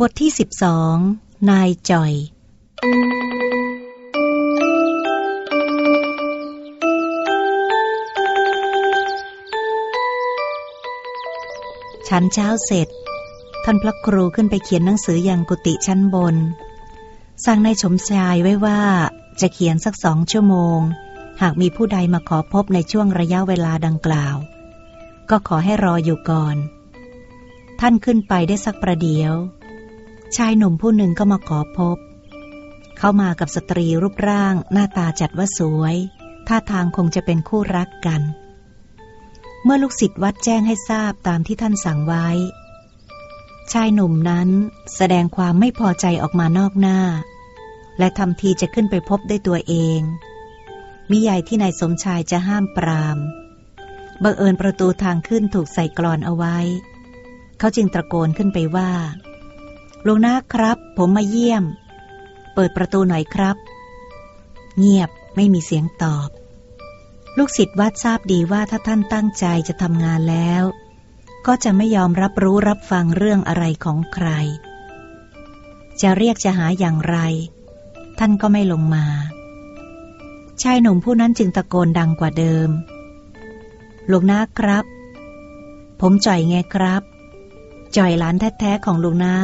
บทที่สิบสองนายจ่อยฉันเช้าเสร็จ ท่านพระครูขึ้นไปเขียนหนังสืออย่างกุฏิชั้นบน สั่งนายสมชายไว้ว่าจะเขียนสักสองชั่วโมง หากมีผู้ใดมาขอพบในช่วงระยะเวลาดังกล่าว ก็ขอให้รออยู่ก่อน ท่านขึ้นไปได้สักประเดี๋ยว ชายหนุ่มผู้หนึ่งก็มาขอพบ เขามากับสตรีรูปร่างหน้าตาจัดว่าสวย ท่าทางคงจะเป็นคู่รักกัน เมื่อลูกศิษย์วัดแจ้งให้ทราบตามที่ท่านสั่งไว้ ชายหนุ่มนั้นแสดงความไม่พอใจออกมานอกหน้า และทำทีจะขึ้นไปพบด้วยตัวเองมิใหญ่ที่นายสมชายจะห้ามปราม บังเอิญประตูทางขึ้นถูกใส่กรอนเอาไว้ เขาจึงตะโกนขึ้นไปว่า ลวงนาครับ ผมมาเยี่ยม เปิดประตูหน่อยครับ เงียบไม่มีเสียงตอบ ลูกศิษย์วัดทราบดีว่าถ้าท่านตั้งใจจะทำงานแล้ว ก็จะไม่ยอมรับรู้รับฟังเรื่องอะไรของใคร จะเรียกจะหาอย่างไร ท่านก็ไม่ลงมา ชายหนุ่มผู้นั้นจึงตะโกนดังกว่าเดิมหลวงนาครับ ผมจ่อยไงครับ จ่อยหลานแท้ๆของลวงนา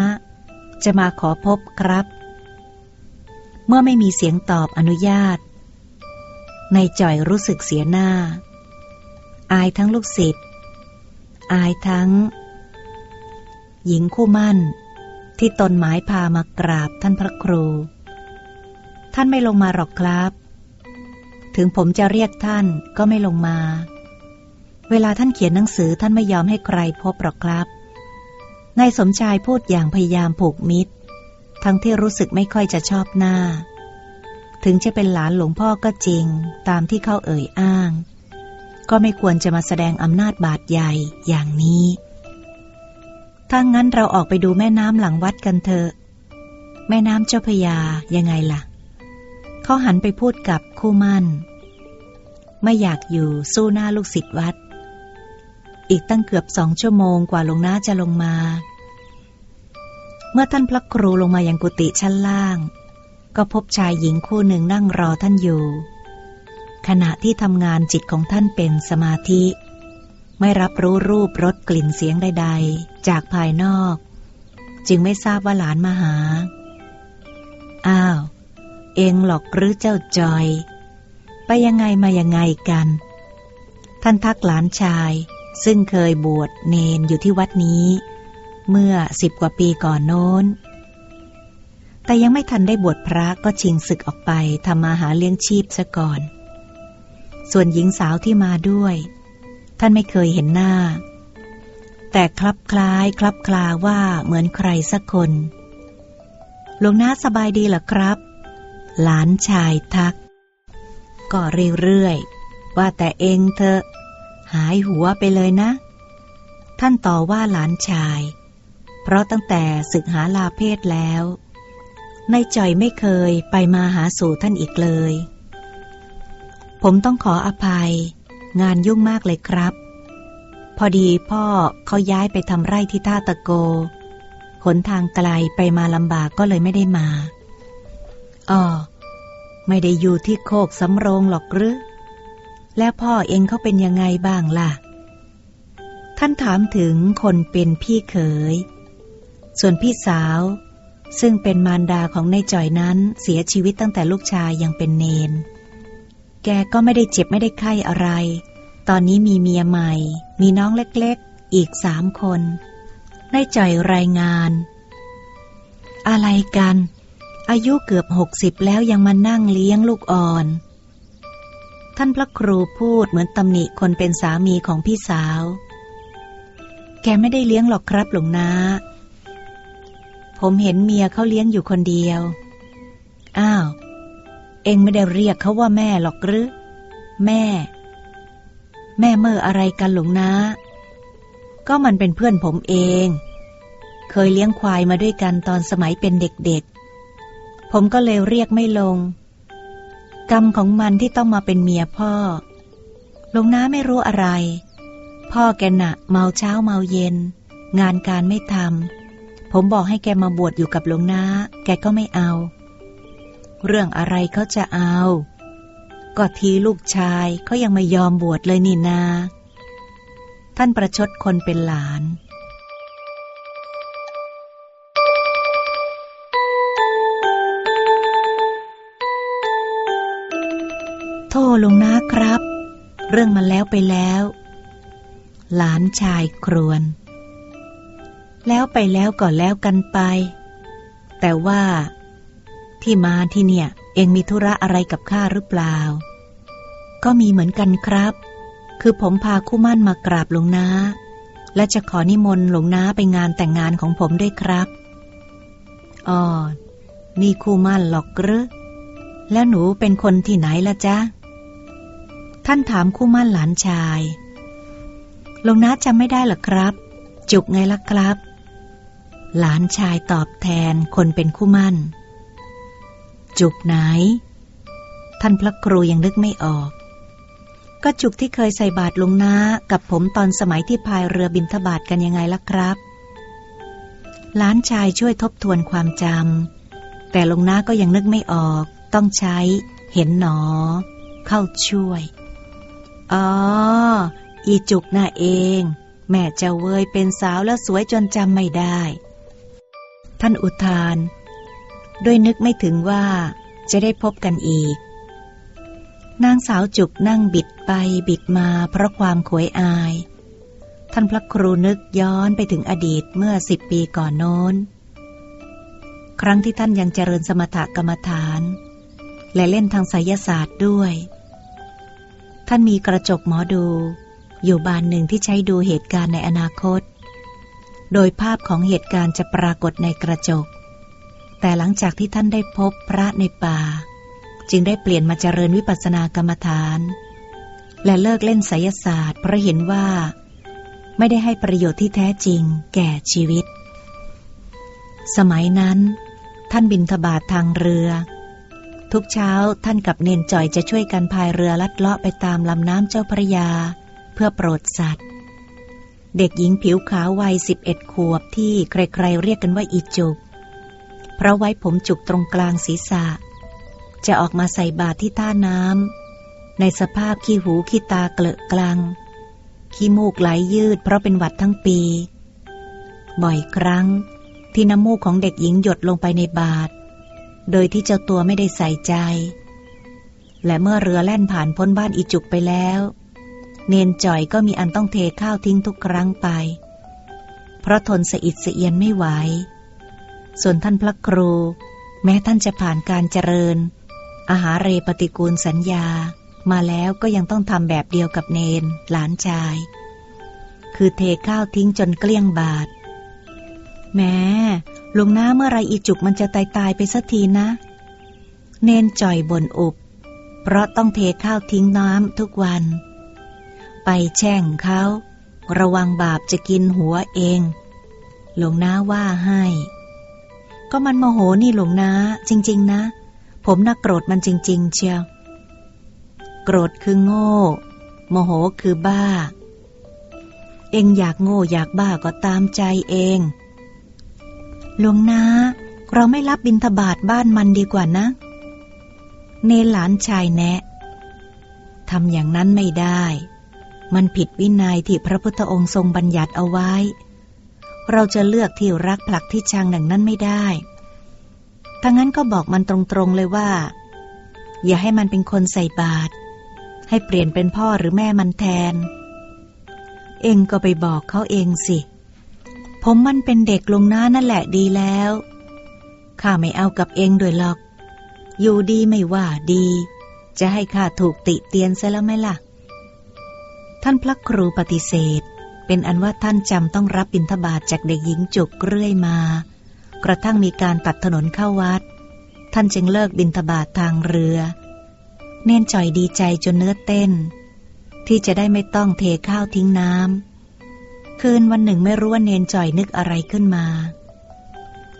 จะมาขอพบครับ เมื่อไม่มีเสียงตอบอนุญาต ในจ่อยรู้สึกเสียหน้า อายทั้งลูกศิษย์อายทั้ง หญิงคู่มั่น ที่ตนหมายพามากราบท่านพระครู ท่านไม่ลงมาหรอกครับ ถึงผมจะเรียกท่านก็ไม่ลงมา เวลาท่านเขียนหนังสือท่านไม่ยอมให้ใครพบหรอกครับ นายสมชายพูดอย่างพยายามผูกมิตร ทั้งที่รู้สึกไม่ค่อยจะชอบหน้า ถึงจะเป็นหลานหลวงพ่อก็จริง ตามที่เขาเอ่ยอ้าง ก็ไม่ควรจะมาแสดงอำนาจบาดใหญ่อย่างนี้ถ้างั้นเราออกไปดูแม่น้ำหลังวัดกันเถอะ แม่น้ำเจ้าพยายังไงล่ะ เขาหันไปพูดกับคู่มั่น ไม่อยากอยู่สู้หน้าลูกศิษย์วัด อีกตั้งเกือบสองชั่วโมงกว่าลงน้าจะลงมา เมื่อท่านพระครูลงมายังกุฏิชั้นล่าง ก็พบชายหญิงคู่หนึ่งนั่งรอท่านอยู่ ขณะที่ทำงานจิตของท่านเป็นสมาธิ ไม่รับรู้รูปรสกลิ่นเสียงใด ๆ จากภายนอก จึงไม่ทราบว่าหลานมาหา อ้าว เองหลอกหรือเจ้าจอย ไปยังไงมายังไงกัน ท่านทักหลานชายซึ่งเคยบวชเนนอยู่ที่วัดนี้ เมื่อสิบกว่าปีก่อนโน้น แต่ยังไม่ทันได้บวชพระก็ชิงศึกออกไปทำมาหาเลี้ยงชีพซะก่อน ส่วนหญิงสาวที่มาด้วย ท่านไม่เคยเห็นหน้า แต่คลับคล้ายคลับคลาว่าเหมือนใครสักคนหลวงน้าสบายดีหรอครับ หลานชายทัก ก็เรื่อยๆ ว่าแต่เองเธอหายหัวไปเลยนะ ท่านต่อว่าหลานชาย เพราะตั้งแต่ศึกหาลาเพศแล้วนายจ่อยไม่เคยไปมาหาสู่ท่านอีกเลย ผมต้องขออภัย งานยุ่งมากเลยครับ พอดีพ่อเขาย้ายไปทำไร่ที่ท่าตะโกหนทางไกลไปมาลำบากก็เลยไม่ได้มาอ๋อไม่ได้อยู่ที่โคกสำโรงหรอกหรือ แล้วพ่อเองเขาเป็นยังไงบ้างล่ะ ท่านถามถึงคนเป็นพี่เขย ส่วนพี่สาว ซึ่งเป็นมารดาของนายจ่อยนั้นเสียชีวิตตั้งแต่ลูกชายยังเป็นเนน แกก็ไม่ได้เจ็บไม่ได้ไข้อะไร ตอนนี้มีเมียใหม่ มีน้องเล็กๆ อีกสามคนนายจ่อยรายงาน อะไรกัน อายุเกือบหกสิบแล้วยังมานั่งเลี้ยงลูกอ่อน ท่านพระครูพูดเหมือนตำหนิคนเป็นสามีของพี่สาว แกไม่ได้เลี้ยงหรอกครับหลวงนา ผมเห็นเมียเขาเลี้ยงอยู่คนเดียว อ้าว เองไม่ได้เรียกเขาว่าแม่หรอกหรือ แม่ แม่เมื่ออะไรกันหลงนะ ก็มันเป็นเพื่อนผมเอง เคยเลี้ยงควายมาด้วยกันตอนสมัยเป็นเด็กๆ ผมก็เลยเรียกไม่ลง กรรมของมันที่ต้องมาเป็นเมียพ่อ ลงน้าไม่รู้อะไร พ่อแกหนะเมาเช้าเมาเย็น งานการไม่ทำ ผมบอกให้แกมาบวชอยู่กับหลวงนาแกก็ไม่เอา เรื่องอะไรเขาจะเอา ก็ทีลูกชายเขายังไม่ยอมบวชเลยนี่นา ท่านประชดคนเป็นหลานโทษลงนะครับ เรื่องมันแล้วไปแล้ว หลานชายครวน แล้วไปแล้วก็แล้วกันไป แต่ว่า ที่มาที่เนี่ย เองมีธุระอะไรกับข้าหรือเปล่า ก็มีเหมือนกันครับ คือผมพาคู่มั่นมากราบหลวงนาและจะขอนิมนต์หลวงนาไปงานแต่งงานของผมด้วยครับอ๋อนี่คู่มั่นหรอกหรือแล้วหนูเป็นคนที่ไหนละจ๊ะ ท่านถามคู่มั่นหลานชายหลวงนาจำไม่ได้หรอครับ จุกไงล่ะครับ หลานชายตอบแทนคนเป็นคู่มั่น จุกไหน ท่านพระครูยังนึกไม่ออก ก็จุกที่เคยใส่บาตรลุงนากับผมตอนสมัยที่พายเรือบินทบาทกันยังไงล่ะครับ หลานชายช่วยทบทวนความจำแต่ลุงนาก็ยังนึกไม่ออก ต้องใช้ เห็นหนอ เข้าช่วย อ๋อ อีจุกน่าเองแม่เจ้าเวยเป็นสาวแล้วสวยจนจำไม่ได้ ท่านอุทาน ด้วยนึกไม่ถึงว่าจะได้พบกันอีก นางสาวจุกนั่งบิดไปบิดมาเพราะความขวยอาย ท่านพระครูนึกย้อนไปถึงอดีตเมื่อสิบปีก่อนโน้น ครั้งที่ท่านยังเจริญสมถกรรมฐาน และเล่นทางไสยศาสตร์ด้วย ท่านมีกระจกหมอดู อยู่บานหนึ่งที่ใช้ดูเหตุการณ์ในอนาคต โดยภาพของเหตุการณ์จะปรากฏในกระจก แต่หลังจากที่ท่านได้พบพระในป่า จึงได้เปลี่ยนมาเจริญวิปัสสนากรรมฐาน และเลิกเล่นไสยศาสตร์ เพราะเห็นว่า ไม่ได้ให้ประโยชน์ที่แท้จริงแก่ชีวิต สมัยนั้น ท่านบินทบาททางเรือ ทุกเช้าท่านกับเนนจ่อยจะช่วยกันพายเรือลัดเลาะไปตามลำน้ำเจ้าพระยา เพื่อโปรดสัตว์ เด็กหญิงผิวขาววัยสิบเอ็ดขวบที่ใครๆเรียกกันว่าอีจุก เพราะไว้ผมจุกตรงกลางศีรษะ จะออกมาใส่บาตรที่ท่าน้ำในสภาพขี้หูขี้ตาเกลอะกลัง ขี้มูกไหลยยืดเพราะเป็นหวัดทั้งปี บ่อยครั้งที่น้ำมูกของเด็กหญิงหยดลงไปในบาตรโดยที่เจ้าตัวไม่ได้ใส่ใจ และเมื่อเรือแล่นผ่านพ้นบ้านอีจุกไปแล้ว เนนจ่อยก็มีอันต้องเทข้าวทิ้งทุกครั้งไป เพราะทนสะอิดสะเอียนไม่ไหว ส่วนท่านพระครู แม้ท่านจะผ่านการเจริญ อาหารเรปฏิกูลสัญญา มาแล้วก็ยังต้องทำแบบเดียวกับเนนหลานชาย คือเทข้าวทิ้งจนเกลี้ยงบาท แม้ลุงน้าเมื่อไรอีจุกมันจะตายตายไปสักทีนะ เนนจ่อยบ่นอุบ เพราะต้องเทข้าวทิ้งน้ำทุกวัน แช่งเขา ระวังบาปจะกินหัวเอง หลวงน้าว่าให้ ก็มันโมโหนี่หลวงน้า จริง ๆ นะ ผมน่าโกรธมันจริง ๆ เชียวโกรธคือโง่ โมโหคือบ้า เองอยากโง่อยากบ้าก็ตามใจเองหลวงนาเราไม่รับบิณฑบาตบ้านมันดีกว่านะ เนหลานชายแนะทำอย่างนั้นไม่ได้ มันผิดวินัยที่พระพุทธองค์ทรงบัญญัติเอาไว้ เราจะเลือกที่รักผลักที่ชังหนังนั้นไม่ได้ทั้งนั้นก็บอกมันตรงๆเลยว่า อย่าให้มันเป็นคนใส่บาตรให้เปลี่ยนเป็นพ่อหรือแม่มันแทน เองก็ไปบอกเขาเองสิ ผมมันเป็นเด็กลงหน้านั่นแหละดีแล้วข้าไม่เอากับเองด้วยหรอก อยู่ดีไม่ว่าดี จะให้ข้าถูกติเตียนซะแล้วไหมล่ะ ท่านพระครูปฏิเสธ เป็นอันว่าท่านจำต้องรับบิณฑบาตจากเด็กหญิงจุกเรื่อยมา กระทั่งมีการตัดถนนเข้าวัด ท่านจึงเลิกบิณฑบาตทางเรือ เน้นจ่อยดีใจจนเนื้อเต้น ที่จะได้ไม่ต้องเทข้าวทิ้งน้ำคืนวันหนึ่งไม่รู้ว่าเนนจ่อยนึกอะไรขึ้นมา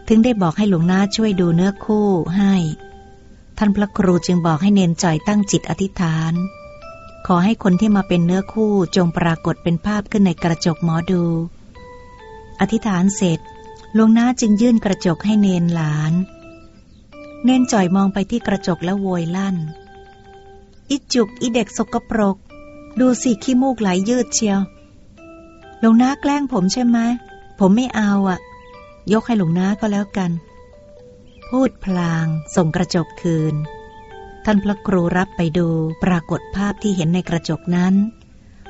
ถึงได้บอกให้หลวงนาช่วยดูเนื้อคู่ให้ ท่านพระครูจึงบอกให้เนนจ่อยตั้งจิตอธิษฐาน อให้คนที่มาเป็นเนื้อคู่จงปรากฏเป็นภาพขึ้นในกระจกหมอดู อธิษฐานเสร็จหลวงน้าจึงยื่นกระจกให้เนนหลาน เนนจ่อยมองไปที่กระจกแล้วโวยลั่น อิจุกอีเด็กสกปรก ดูสิขี้มูกไหลยืดเชียวหลวงน้าแกล้งผมใช่ไหมผมไม่เอาอะ่ะ ยกให้หลวงน้าก็แล้วกัน พูดพลาง ส่งกระจกคืน ท่านพระครูรับไปดูปรากฏภาพที่เห็นในกระจกนั้น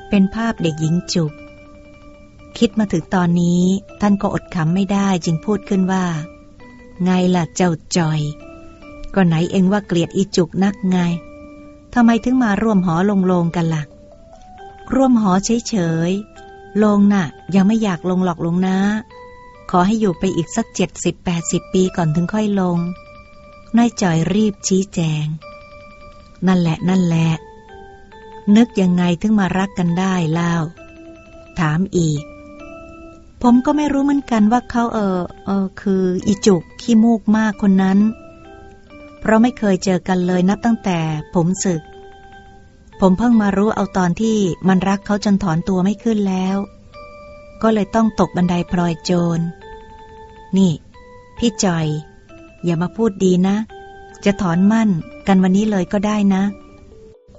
เป็นภาพเด็กหญิงจุกคิดมาถึงตอนนี้ท่านก็อดขำไม่ได้จึงพูดขึ้นว่า ไงล่ะเจ้าจอย ก็ไหนเองว่าเกลียดอีจุกนักไงทำไมถึงมาร่วมหอลงโลงกันละ่ะ ร่วมหอเฉยๆลงน่ะ ยังไม่อยากลงหลอกลงนะ ขอให้อยู่ไปอีกสักเจ็ดสิบแปดสิบปีก่อนถึงค่อยลงนายจอยรีบชี้แจง นั่นแหละนั่นแหละ นึกยังไงถึงมารักกันได้เล่า ถามอีก ผมก็ไม่รู้เหมือนกันว่าเขาเออเออคืออีจุกขี้มูกมากคนนั้น เพราะไม่เคยเจอกันเลยนับตั้งแต่ผมศึก ผมเพิ่งมารู้เอาตอนที่มันรักเขาจนถอนตัวไม่ขึ้นแล้ว ก็เลยต้องตกบันไดพลอยโจร นี่ พี่จอย อย่ามาพูดดีนะ จะถอนมั่นกันวันนี้เลยก็ได้นะ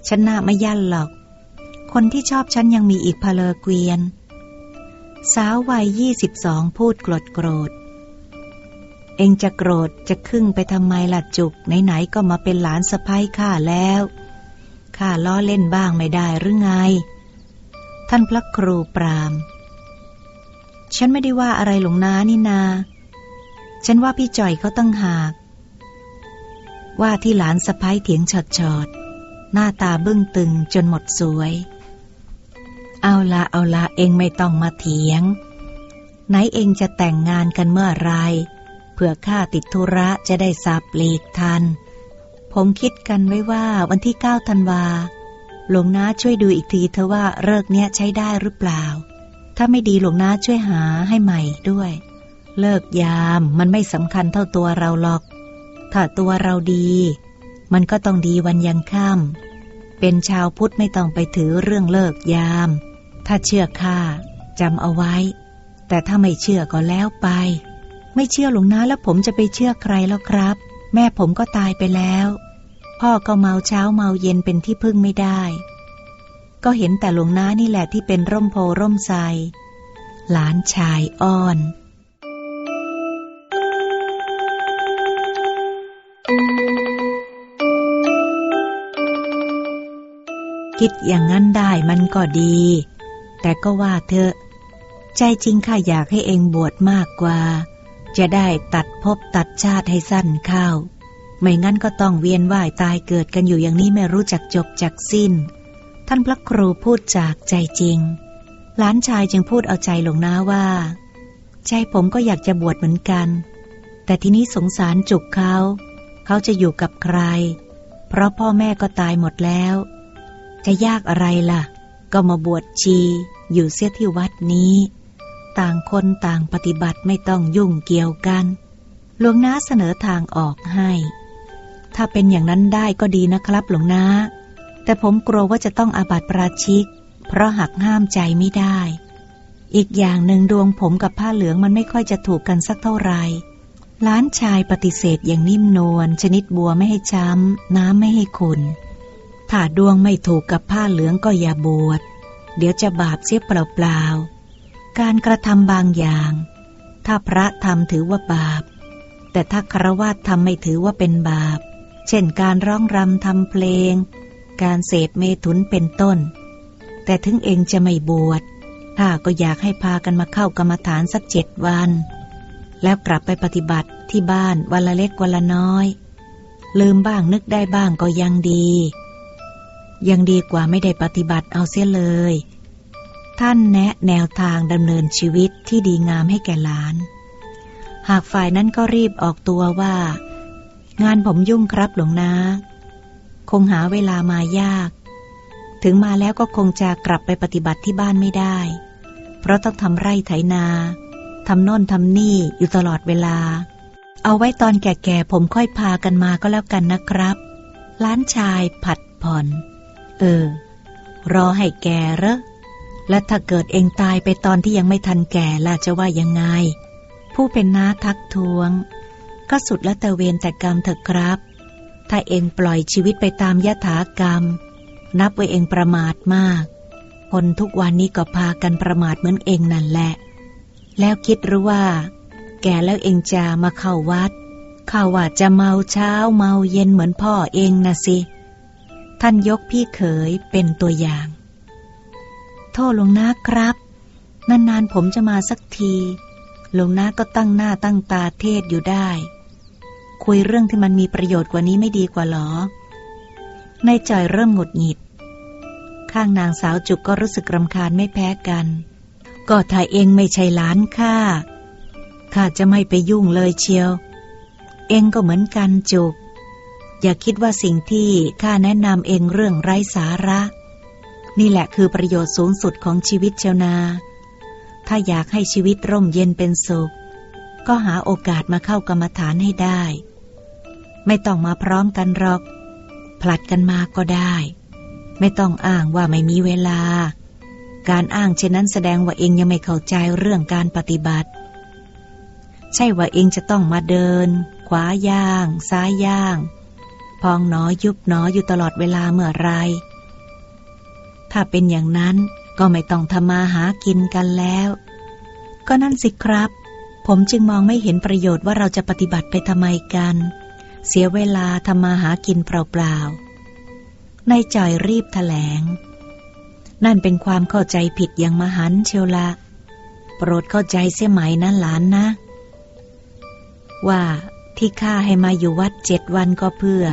ฉันน่าไม่ยั่นหรอก คนที่ชอบฉันยังมีอีกพเลเกวียน สาววัยยี่สิบสองพูดโกรธโกรธ เองจะโกรธจะครึ่งไปทำไมล่ะจุก ไหนๆก็มาเป็นหลานสะพ้ยข้าแล้วข้าล้อเล่นบ้างไม่ได้หรือไง ท่านพระครูปราม ฉันไม่ได้ว่าอะไรหลวงนานี่นา ฉันว่าพี่จ่อยเขาตั้งหาก ว่าที่หลานสะพ้ายเถียงฉอดฉอดหน้าตาบึ้งตึงจนหมดสวย เอาละเอาละเองไม่ต้องมาเถียง ไหนเองจะแต่งงานกันเมื่อไรเผื่อข้าติดธุระจะได้สับปลีกทัน ผมคิดกันไว้ว่าวันที่เก้าธันวา หลวงน้าช่วยดูอีกทีเถอว่าเลิกเนี้ยใช้ได้หรือเปล่า ถ้าไม่ดีหลวงน้าช่วยหาให้ใหม่ด้วย เลิกยามมันไม่สำคัญเท่าตัวเราหรอก ถ้าตัวเราดี มันก็ต้องดีวันยังค่ำเป็นชาวพุทธไม่ต้องไปถือเรื่องเลิกยาม ถ้าเชื่อข้าจำเอาไว้ แต่ถ้าไม่เชื่อก็แล้วไป ไม่เชื่อหลวงนาแล้วผมจะไปเชื่อใครแล้วครับ แม่ผมก็ตายไปแล้ว พ่อก็เมาเช้าเมาเย็นเป็นที่พึ่งไม่ได้ ก็เห็นแต่หลวงนานี่แหละที่เป็นร่มโพร่มไทรหลานชายอ้อน คิดอย่างนั้นได้มันก็ดี แต่ก็ว่าเถอะใจจริงข้าอยากให้เองบวชมากกว่า จะได้ตัดภพตัดชาติให้สั้นเข้า ไม่งั้นก็ต้องเวียนว่ายตายเกิดกันอยู่อย่างนี้ไม่รู้จักจบจักสิ้น ท่านพระครูพูดจากใจจริง หลานชายจึงพูดเอาใจหลวงนาว่า ใจผมก็อยากจะบวชเหมือนกัน แต่ทีนี้สงสารจุกเขา เขาจะอยู่กับใคร เพราะพ่อแม่ก็ตายหมดแล้ว จะยากอะไรล่ะ ก็มาบวชชีอยู่เสียที่วัดนี้ ต่างคนต่างปฏิบัติไม่ต้องยุ่งเกี่ยวกันหลวงน้าเสนอทางออกให้ ถ้าเป็นอย่างนั้นได้ก็ดีนะครับหลวงน้าแต่ผมกลัวว่าจะต้องอาบัติปราชิก เพราะหักห้ามใจไม่ได้ อีกอย่างหนึ่งดวงผมกับผ้าเหลืองมันไม่ค่อยจะถูกกันสักเท่าไหร่ล้านชายปฏิเสธอย่างนิ่มนวลชนิดบัวไม่ให้ช้ำ น้ำไม่ให้ขุน ถ้าดวงไม่ถูกกับผ้าเหลืองก็อย่าบวช เดี๋ยวจะบาปเสียเปล่าๆ การกระทำบางอย่าง ถ้าพระทำถือว่าบาป แต่ถ้าครวาททำไม่ถือว่าเป็นบาป เช่นการร้องรำทำเพลง การเสพเมถุนเป็นต้น แต่ถึงเองจะไม่บวชข้าก็อยากให้พากันมาเข้ากรรมฐานสักเจ็ดวัน แล้วกลับไปปฏิบัติที่บ้านวันละเล็กวันละน้อย ลืมบ้างนึกได้บ้างก็ยังดี ยังดีกว่าไม่ได้ปฏิบัติเอาเสียเลย ท่านแนะแนวทางดำเนินชีวิตที่ดีงามให้แก่หลาน หากฝ่ายนั้นก็รีบออกตัวว่า งานผมยุ่งครับหลวงนา คงหาเวลามายาก ถึงมาแล้วก็คงจะกลับไปปฏิบัติที่บ้านไม่ได้ เพราะต้องทำไร่ไถนาทำโน่นทำนี่อยู่ตลอดเวลา เอาไว้ตอนแก่ๆผมค่อยพากันมาก็แล้วกันนะครับ ล้านชายผัดผ่อน เออ รอให้แกเหรอและถ้าเกิดเองตายไปตอนที่ยังไม่ทันแก่ล่ะจะว่ายังไง ผู้เป็นน้าทักท้วง ก็สุดละแต่เวรแต่กรรมเถอะครับ ถ้าเองปล่อยชีวิตไปตามยถากรรม นับว่าเองประมาทมาก คนทุกวันนี้ก็พากันประมาทเหมือนเองนั่นแหละ แล้วคิดหรือว่า แก่แล้วเองจะมาเข้าวัดข้าว่าจะเมาเช้าเมาเย็นเหมือนพ่อเองนะสิ ท่านยกพี่เขยเป็นตัวอย่าง โทษหลวงนาครับ นานๆผมจะมาสักทีหลวงนาก็ตั้งหน้าตั้งตาเทศอยู่ได้ คุยเรื่องที่มันมีประโยชน์กว่านี้ไม่ดีกว่าหรอ ในจอยเริ่มหงุดหงิด ข้างนางสาวจุกก็รู้สึกรำคาญไม่แพ้กัน ก็ถ้าเองไม่ใช่หลานข้าข้าจะไม่ไปยุ่งเลยเชียว เองก็เหมือนกันจุก อย่าคิดว่าสิ่งที่ข้าแนะนำเองเรื่องไร้สาระ นี่แหละคือประโยชน์สูงสุดของชีวิตเชานา ถ้าอยากให้ชีวิตร่มเย็นเป็นสุข ก็หาโอกาสมาเข้ากรรมฐานให้ได้ ไม่ต้องมาพร้อมกันหรอก ผลัดกันมาก็ได้ ไม่ต้องอ้างว่าไม่มีเวลา การอ้างเช่นนั้นแสดงว่าเองยังไม่เข้าใจเรื่องการปฏิบัติ ใช่ว่าเองจะต้องมาเดิน ขวาย่าง ซ้ายย่าง พองหนอยุบหนออยู่ตลอดเวลาเมื่อไร ถ้าเป็นอย่างนั้นก็ไม่ต้องทำมาหากินกันแล้ว ก็นั่นสิครับ ผมจึงมองไม่เห็นประโยชน์ว่าเราจะปฏิบัติไปทำไมกัน เสียเวลาทำมาหากินเปล่าๆนายจ่อยรีบถแถลง นั่นเป็นความเข้าใจผิดอย่างมหันเชียวละโปรดเข้าใจเสียไหมนะหลานนะ ว่าที่ข้าให้มาอยู่วัดเจ็ดวันก็เพื่อ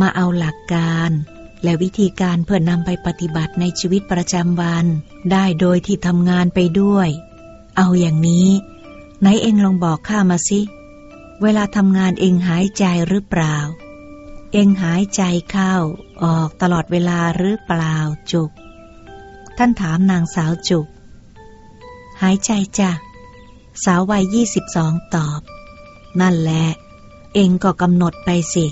มาเอาหลักการ และวิธีการเพื่อนำไปปฏิบัติในชีวิตประจำวัน ได้โดยที่ทำงานไปด้วย เอาอย่างนี้ไหนเองลองบอกข้ามาสิ เวลาทำงานเองหายใจหรือเปล่า เองหายใจเข้าออกตลอดเวลาหรือเปล่าจุก ท่านถามนางสาวจุก หายใจจ้ะ สาววัยยี่สิบสองตอบ นั่นแหละ เองก็กำหนดไปสิ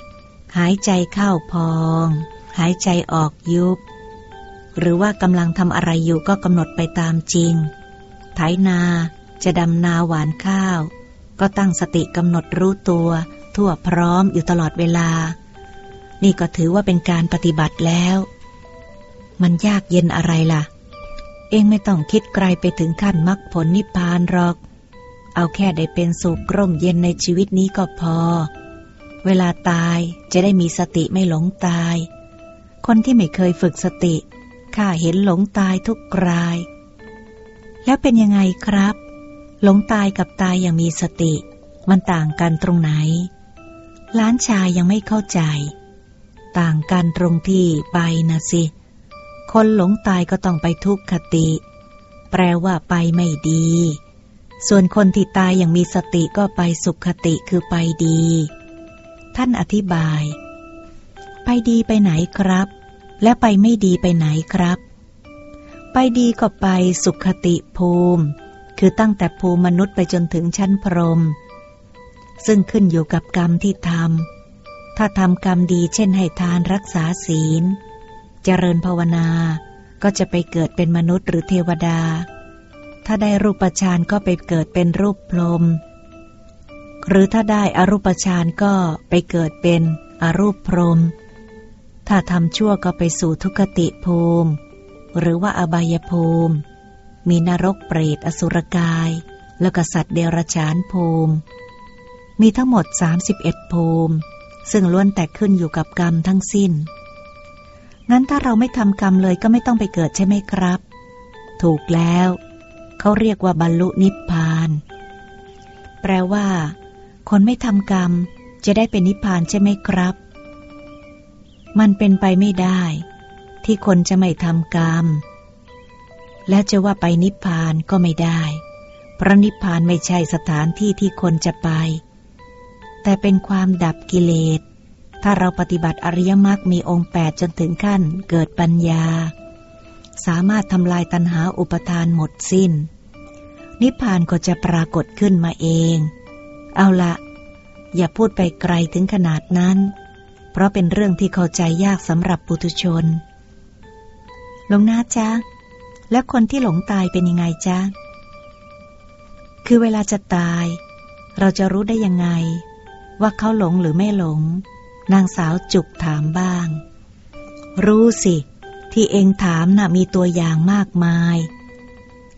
หายใจเข้าพอง หายใจออกยุบ หรือว่ากำลังทำอะไรอยู่ก็กำหนดไปตามจริง ไถนาจะดำนาหวานข้าว ก็ตั้งสติกำหนดรู้ตัว ทั่วพร้อมอยู่ตลอดเวลา นี่ก็ถือว่าเป็นการปฏิบัติแล้ว มันยากเย็นอะไรล่ะ เองไม่ต้องคิดไกลไปถึงขั้นมรรคผลนิพพานหรอก เอาแค่ได้เป็นสุขร่มเย็นในชีวิตนี้ก็พอ เวลาตายจะได้มีสติไม่หลงตาย คนที่ไม่เคยฝึกสติข้าเห็นหลงตายทุกราย แล้วเป็นยังไงครับ หลงตายกับตายอย่างมีสติ มันต่างกันตรงไหน ล้านชายยังไม่เข้าใจ ต่างกันตรงที่ไปนะสิ คนหลงตายก็ต้องไปทุกขติ แปลว่าไปไม่ดี ส่วนคนที่ตายอย่างมีสติก็ไปสุขติคือไปดี ท่านอธิบาย ไปดีไปไหนครับ และไปไม่ดีไปไหนครับ ไปดีก็ไปสุขติภูมิ คือตั้งแต่ภูมิมนุษย์ไปจนถึงชั้นพรหมซึ่งขึ้นอยู่กับกรรมที่ทำ ถ้าทำกรรมดีเช่นให้ทานรักษาศีล เจริญภาวนา ก็จะไปเกิดเป็นมนุษย์หรือเทวดา ถ้าได้รูปฌานก็ไปเกิดเป็นรูปพรหม หรือถ้าได้อรูปฌานก็ไปเกิดเป็นอรูปพรหมถ้าทำชั่วก็ไปสู่ทุกติภูมิ หรือว่าอบายภูมิ มีนรกเปรตอสุรกาย แล้วก็สัตว์เดรัจฉานภูมิ มีทั้งหมด 31 ภูมิ ซึ่งล้วนแต่ขึ้นอยู่กับกรรมทั้งสิ้น งั้นถ้าเราไม่ทำกรรมเลยก็ไม่ต้องไปเกิดใช่ไหมครับ ถูกแล้ว เขาเรียกว่าบรรลุนิพพาน แปลว่า คนไม่ทำกรรมจะได้เป็นนิพพานใช่ไหมครับ มันเป็นไปไม่ได้ ที่คนจะไม่ทำกรรม และจะว่าไปนิพพานก็ไม่ได้ เพราะนิพพานไม่ใช่สถานที่ที่คนจะไป แต่เป็นความดับกิเลส ถ้าเราปฏิบัติอริยมรรคมีองค์แปดจนถึงขั้นเกิดปัญญา สามารถทำลายตัณหาอุปทานหมดสิ้น นิพพานก็จะปรากฏขึ้นมาเอง เอาละอย่าพูดไปไกลถึงขนาดนั้น เพราะเป็นเรื่องที่เข้าใจยากสำหรับปุถุชนหลวงนาจ๊ะ แล้วคนที่หลงตายเป็นยังไงจ๊ะ คือเวลาจะตาย เราจะรู้ได้ยังไง ว่าเขาหลงหรือไม่หลง นางสาวจุกถามบ้าง รู้สิ ที่เองถามน่ะมีตัวอย่างมากมาย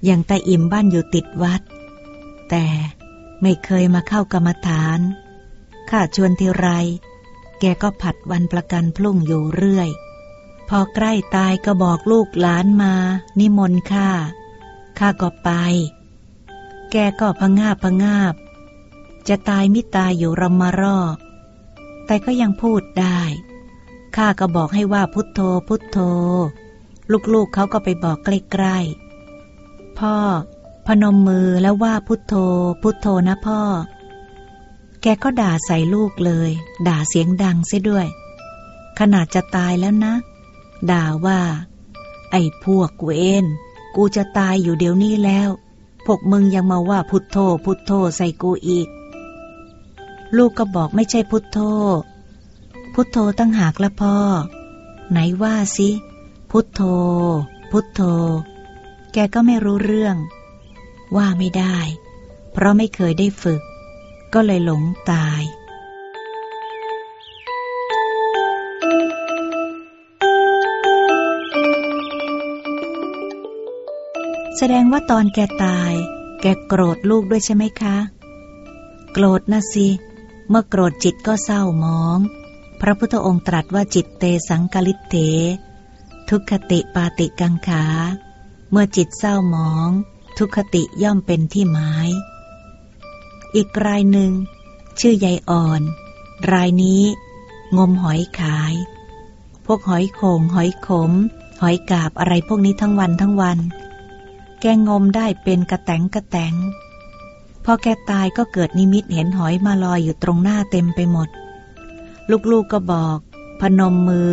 อย่างตาอิ่มบ้านอยู่ติดวัด แต่ ไม่เคยมาเข้ากรรมฐาน ข้าชวนทีไร แกก็ผัดวันประกันพรุ่งอยู่เรื่อย พอใกล้ตายก็บอกลูกหลานมา นิมนต์ข้า ข้าก็ไป แกก็พะงาบพะงาบ จะตายมิตายอยู่รำมารอ แต่ก็ยังพูดได้ ข้าก็บอกให้ว่าพุทโธพุทโธ ลูกๆเขาก็ไปบอกใกล้ๆ พ่อ พนมมือแล้วว่าพุทโธ พุทโธนะพ่อ แกก็ด่าใส่ลูกเลย ด่าเสียงดังเสียด้วย ขนาดจะตายแล้วนะ ด่าว่า ไอ้พวกเวนกูจะตายอยู่เดี๋ยวนี้แล้ว พวกมึงยังมาว่าพุทโธ พุทโธใส่กูอีก ลูกก็บอกไม่ใช่พุทโธ พุทโธตั้งหากละพ่อ ไหนว่าสิ พุทโธ พุทโธ แกก็ไม่รู้เรื่อง ว่าไม่ได้ เพราะไม่เคยได้ฝึก ก็เลยหลงตาย แสดงว่าตอนแกตาย แกโกรธลูกด้วยใช่ไหมคะ โกรธนะสิ เมื่อโกรธจิตก็เศร้าหมอง พระพุทธองค์ตรัสว่าจิตเตสังกลิเถทุกขติปาติกังขา เมื่อจิตเศร้าหมอง ทุกขติย่อมเป็นที่หมาย อีกรายหนึ่ง ชื่อยายอ่อน รายนี้ งมหอยขาย พวกหอยโขงหอยขม หอยกาบอะไรพวกนี้ทั้งวันทั้งวัน แกงมได้เป็นกระแตงกระแตงพอแกตายก็เกิดนิมิตเห็นหอยมาลอยอยู่ตรงหน้าเต็มไปหมด ลูกๆกก็บอก พนมมือ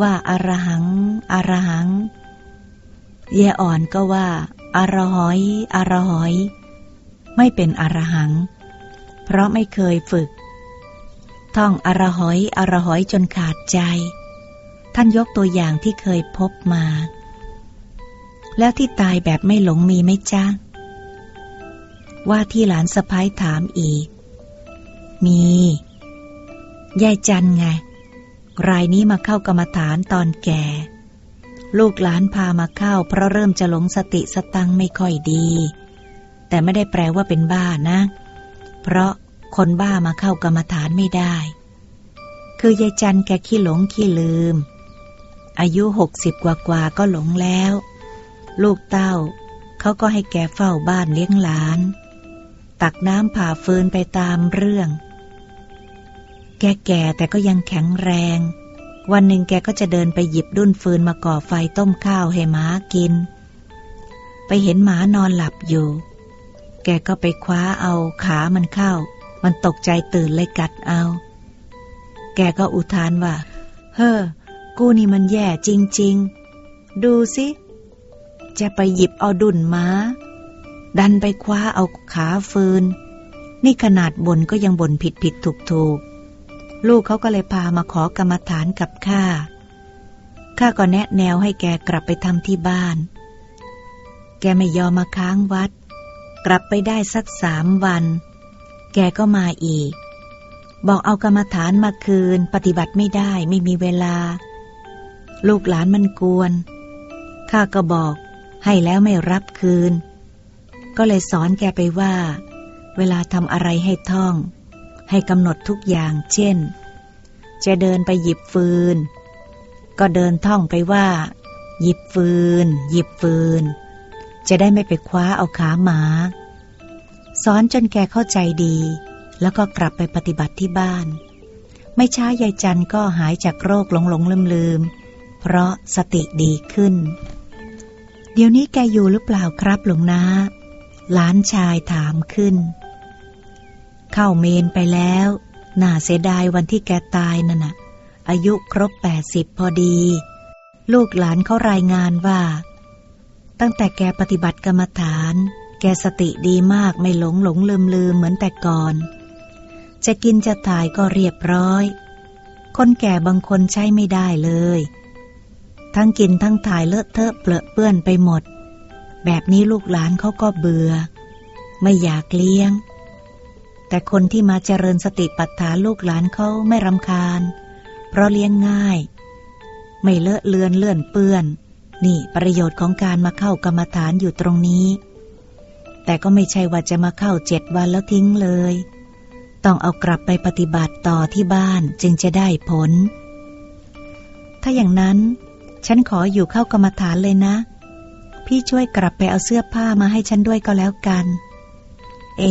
ว่าอารหัง อารหัง เยอ่อนก็ว่า อรหอย อรหอย ไม่เป็นอรหัง เพราะไม่เคยฝึก ท่องอรหอย อรหอยจนขาดใจ ท่านยกตัวอย่างที่เคยพบมา แล้วที่ตายแบบไม่หลงมีไหมจ๊ะว่าที่หลานสะพ้ายถามอีก มี ยายจันไง รายนี้มาเข้ากรรมฐานตอนแก่ ลูกหลานพามาเข้า เพราะเริ่มจะหลงสติสตังไม่ค่อยดี แต่ไม่ได้แปลว่าเป็นบ้านะ เพราะคนบ้ามาเข้ากรรมฐานไม่ได้ คือยายจันแกขี้หลงขี้ลืม อายุหกสิบกว่ากว่าก็หลงแล้ว ลูกเต้า เขาก็ให้แกเฝ้าบ้านเลี้ยงหลาน ตักน้ำผ่าฟืนไปตามเรื่อง แกแก่แต่ก็ยังแข็งแรง วันหนึ่งแกก็จะเดินไปหยิบดุ้นฟืนมาก่อไฟต้มข้าวให้หมากิน ไปเห็นหมานอนหลับอยู่ แกก็ไปคว้าเอาขามันเข้า มันตกใจตื่นเลยกัดเอา แกก็อุทานว่า เฮ้อ กูนี่มันแย่จริง ๆ ดูสิ จะไปหยิบเอาดุนม้า ดันไปคว้าเอาขาฟืน นี่ขนาดบนก็ยังบ่นผิดผิดถูกถูก ลูกเขาก็เลยพามาขอกรรมฐานกับข้า ข้าก็แนะแนวให้แกกลับไปทำที่บ้าน แกไม่ยอมมาค้างวัด กลับไปได้สักสามวัน แกก็มาอีก บอกเอากรรมฐานมาคืน ปฏิบัติไม่ได้ไม่มีเวลา ลูกหลานมันกวน ข้าก็บอกให้แล้วไม่รับคืน ก็เลยสอนแกไปว่า เวลาทำอะไรให้ท่อง ให้กำหนดทุกอย่าง เช่น จะเดินไปหยิบฟืน ก็เดินท่องไปว่า หยิบฟืน หยิบฟืน จะได้ไม่ไปคว้าเอาขาหมาสอนจนแกเข้าใจดี แล้วก็กลับไปปฏิบัติที่บ้าน ไม่ช้ายายจันก็หายจากโรคหลงหลงลืมลืมเพราะสติดีขึ้น เดี๋ยวนี้แกอยู่หรือเปล่าครับหลวงนาหลานชายถามขึ้น เข้าเมนไปแล้ว น่าเสียดายวันที่แกตายนั่นน่ะ อายุครบแปดสิบพอดี ลูกหลานเขารายงานว่า ตั้งแต่แกปฏิบัติกรรมฐาน แกสติดีมากไม่หลงหลงลืมลืมเหมือนแต่ก่อน จะกินจะถ่ายก็เรียบร้อย คนแก่บางคนใช้ไม่ได้เลย ทั้งกินทั้งถ่ายเลอะเทอะเปลอะเปื้อนไปหมด แบบนี้ลูกหลานเขาก็เบื่อ ไม่อยากเลี้ยง แต่คนที่มาเจริญสติปัฏฐานลูกหลานเขาไม่รำคาญ เพราะเลี้ยงง่าย ไม่เลอะเลือนเลื่อนเปื้อน นี่ประโยชน์ของการมาเข้ากรรมฐานอยู่ตรงนี้ แต่ก็ไม่ใช่ว่าจะมาเข้าเจ็ดวันแล้วทิ้งเลย ต้องเอากลับไปปฏิบัติต่อที่บ้านจึงจะได้ผล ถ้าอย่างนั้นฉันขออยู่เข้ากรรมฐานเลยนะ พี่ช่วยกลับไปเอาเสื้อผ้ามาให้ฉันด้วยก็แล้วกัน เอ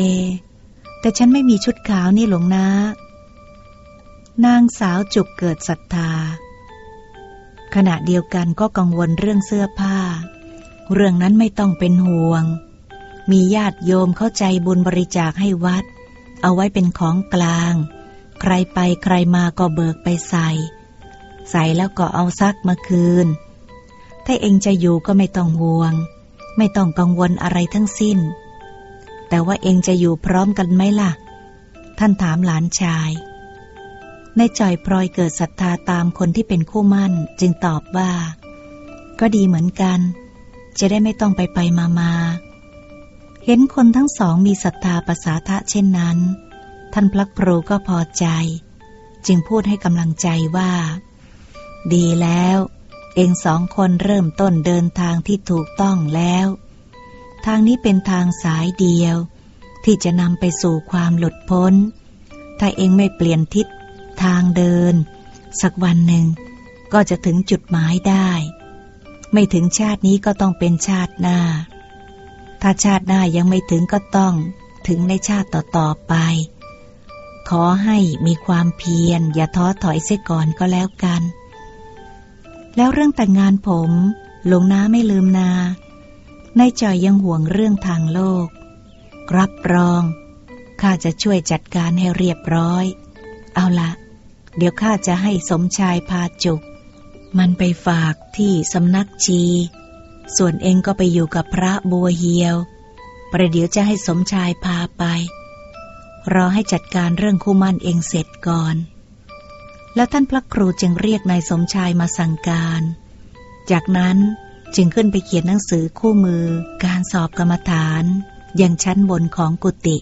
แต่ฉันไม่มีชุดขาวนี่หลวงนะนางสาวจุกเกิดศรัทธา ขณะเดียวกันก็กังวลเรื่องเสื้อผ้า เรื่องนั้นไม่ต้องเป็นห่วง มีญาติโยมเข้าใจบุญบริจาคให้วัด เอาไว้เป็นของกลาง ใครไปใครมาก็เบิกไปใส่ ใส่แล้วก็เอาซักมาคืน ถ้าเองจะอยู่ก็ไม่ต้องห่วง ไม่ต้องกังวลอะไรทั้งสิ้น แต่ว่าเองจะอยู่พร้อมกันไหมล่ะ ท่านถามหลานชายในจ่อยพลอยเกิดศรัทธาตามคนที่เป็นคู่มั่น จึงตอบว่า ก็ดีเหมือนกัน จะได้ไม่ต้องไปไปมามาเห็นคนทั้งสองมีศรัทธาประสาทะเช่นนั้น ท่านพระครูก็พอใจ จึงพูดให้กำลังใจว่า ดีแล้ว เองสองคนเริ่มต้นเดินทางที่ถูกต้องแล้ว ทางนี้เป็นทางสายเดียว ที่จะนำไปสู่ความหลุดพ้น ถ้าเองไม่เปลี่ยนทิศทางเดิน สักวันหนึ่ง ก็จะถึงจุดหมายได้ ไม่ถึงชาตินี้ก็ต้องเป็นชาติหน้า ถ้าชาติหน้ายังไม่ถึงก็ต้องถึงในชาติต่อๆไป ขอให้มีความเพียร อย่าท้อถอยเสียก่อนก็แล้วกัน แล้วเรื่องแต่งงานผม หลวงน้าไม่ลืมนา นายจ่อยยังห่วงเรื่องทางโลก รับรอง ข้าจะช่วยจัดการให้เรียบร้อย เอาละ เดี๋ยวข้าจะให้สมชายพาจุก มันไปฝากที่สำนักชี ส่วนเองก็ไปอยู่กับพระบัวเฮียว ประเดี๋ยวจะให้สมชายพาไป รอให้จัดการเรื่องคู่มั่นเองเสร็จก่อน แล้วท่านพระครูจึงเรียกนายสมชายมาสั่งการ จากนั้น จึงขึ้นไปเขียนหนังสือคู่มือ การสอบกรรมฐาน ยังชั้นบนของกุฏิ